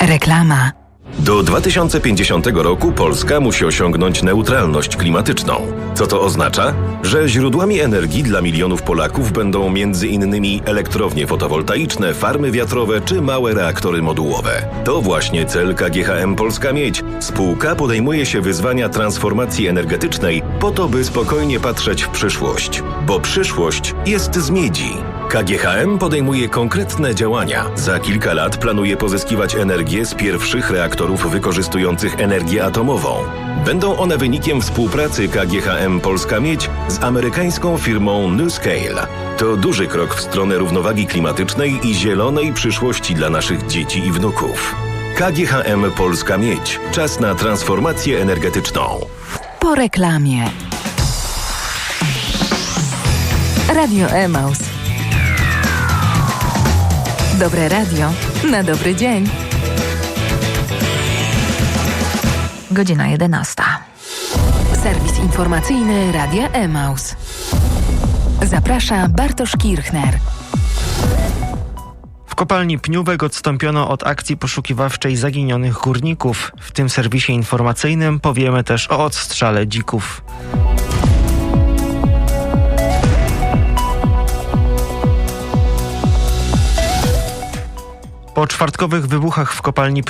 Reklama. Do 2050 roku Polska musi osiągnąć neutralność klimatyczną. Co to oznacza? Że źródłami energii dla milionów Polaków będą innymi elektrownie fotowoltaiczne, farmy wiatrowe czy małe reaktory modułowe. To właśnie cel KGHM Polska Miedź. Spółka podejmuje się wyzwania transformacji energetycznej po to, by spokojnie patrzeć w przyszłość. Bo przyszłość jest z miedzi. KGHM podejmuje konkretne działania. Za kilka lat planuje pozyskiwać energię z pierwszych reaktorów wykorzystujących energię atomową. Będą one wynikiem współpracy KGHM Polska Miedź z amerykańską firmą NewScale. To duży krok w stronę równowagi klimatycznej i zielonej przyszłości dla naszych dzieci i wnuków. KGHM Polska Miedź. Czas na transformację energetyczną. Po reklamie. Radio Emaus. Dobre radio na dobry dzień. Godzina 11. Serwis informacyjny Radia Emaus. Zaprasza Bartosz Kirchner. W kopalni Pniówek odstąpiono od akcji poszukiwawczej zaginionych górników. W tym serwisie informacyjnym powiemy też o odstrzale dzików. Po czwartkowych wybuchach w kopalni